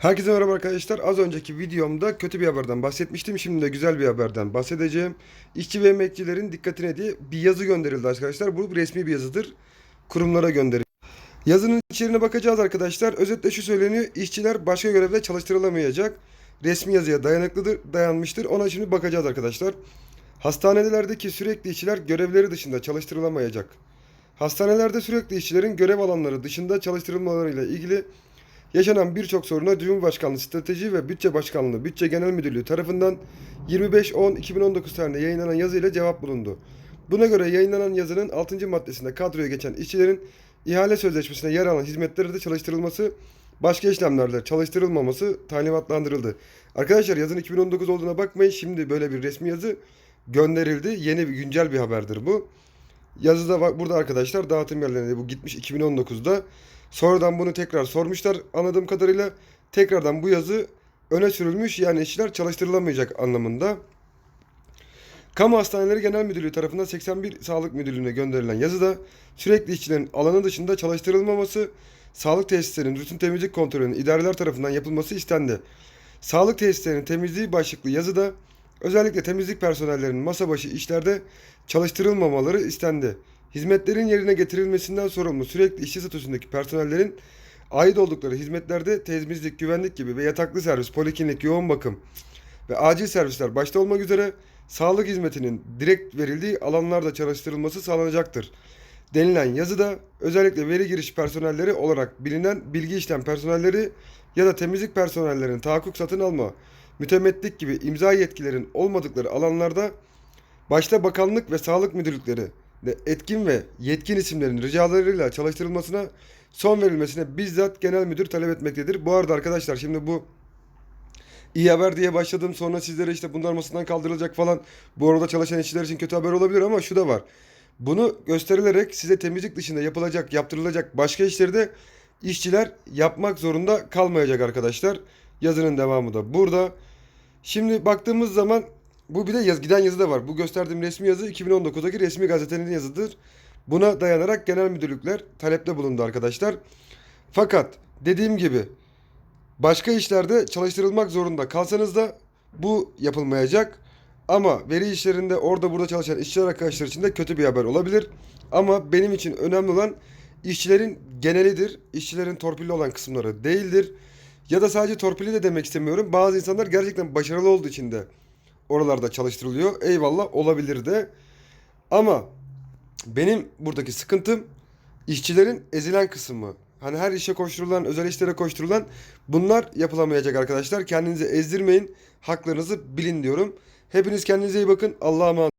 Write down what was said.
Herkese merhaba arkadaşlar. Az önceki videomda kötü bir haberden bahsetmiştim. Şimdi de güzel bir haberden bahsedeceğim. İşçi ve emekçilerin dikkatine diye bir yazı gönderildi arkadaşlar. Bu resmi bir yazıdır. Kurumlara gönderildi. Yazının içeriğine bakacağız arkadaşlar. Özetle şu söyleniyor. İşçiler başka görevde çalıştırılamayacak. Resmi yazıya dayanıklıdır, dayanmıştır. Ona şimdi bakacağız arkadaşlar. Hastanelerdeki sürekli işçiler görevleri dışında çalıştırılamayacak. Hastanelerde sürekli işçilerin görev alanları dışında çalıştırılmalarıyla ilgili yaşanan birçok soruna Cumhurbaşkanlığı Strateji ve Bütçe Başkanlığı Bütçe Genel Müdürlüğü tarafından 25.10.2019 tarihinde yayınlanan yazıyla cevap bulundu. Buna göre yayınlanan yazının 6. maddesinde kadroya geçen işçilerin ihale sözleşmesine yer alan hizmetlerde çalıştırılması, başka işlemlerde çalıştırılmaması talimatlandırıldı. Arkadaşlar yazın 2019 olduğuna bakmayın. Şimdi böyle bir resmi yazı gönderildi. Yeni bir güncel bir haberdir bu. Yazıda burada arkadaşlar dağıtım yerlerinde bu gitmiş 2019'da. Sonradan bunu tekrar sormuşlar anladığım kadarıyla. Tekrardan bu yazı öne sürülmüş yani işçiler çalıştırılamayacak anlamında. Kamu Hastaneleri Genel Müdürlüğü tarafından 81 Sağlık Müdürlüğü'ne gönderilen yazıda sürekli işçilerin alanı dışında çalıştırılmaması, sağlık tesislerinin rutin temizlik kontrolünün idareler tarafından yapılması istendi. Sağlık tesislerinin temizliği başlıklı yazıda özellikle temizlik personellerinin masa başı işlerde çalıştırılmamaları istendi. Hizmetlerin yerine getirilmesinden sorumlu sürekli işçi statüsündeki personellerin ait oldukları hizmetlerde temizlik, güvenlik gibi ve yataklı servis, poliklinik, yoğun bakım ve acil servisler başta olmak üzere sağlık hizmetinin direkt verildiği alanlarda çalıştırılması sağlanacaktır. Denilen yazıda özellikle veri giriş personelleri olarak bilinen bilgi işlem personelleri ya da temizlik personellerinin tahakkuk satın alma, mütemetlik gibi imza yetkilerin olmadıkları alanlarda başta bakanlık ve sağlık müdürlükleri etkin ve yetkin isimlerin ricalarıyla çalıştırılmasına son verilmesine bizzat genel müdür talep etmektedir. Bu arada arkadaşlar şimdi bu iyi haber diye başladım. Sonra sizlere işte bunlar masadan kaldırılacak falan. Bu arada çalışan işçiler için kötü haber olabilir ama şu da var. Bunu gösterilerek size temizlik dışında yapılacak, yaptırılacak başka işleri de işçiler yapmak zorunda kalmayacak arkadaşlar. Yazının devamı da burada. Şimdi baktığımız zaman bu bir de yaz, giden yazı da var. Bu gösterdiğim resmi yazı 2019'daki resmi gazetenin yazıdır. Buna dayanarak genel müdürlükler talepte bulundu arkadaşlar. Fakat dediğim gibi başka işlerde çalıştırılmak zorunda kalsanız da bu yapılmayacak. Ama veri işlerinde orada burada çalışan işçiler arkadaşlar için de kötü bir haber olabilir. Ama benim için önemli olan işçilerin genelidir. İşçilerin torpilli olan kısımları değildir. Ya da sadece torpilli de demek istemiyorum. Bazı insanlar gerçekten başarılı olduğu için de oralarda çalıştırılıyor. Eyvallah olabilir de. Ama benim buradaki sıkıntım işçilerin ezilen kısmı. Hani her işe koşturulan, özel işlere koşturulan bunlar yapılamayacak arkadaşlar. Kendinizi ezdirmeyin. Haklarınızı bilin diyorum. Hepiniz kendinize iyi bakın. Allah'a emanet.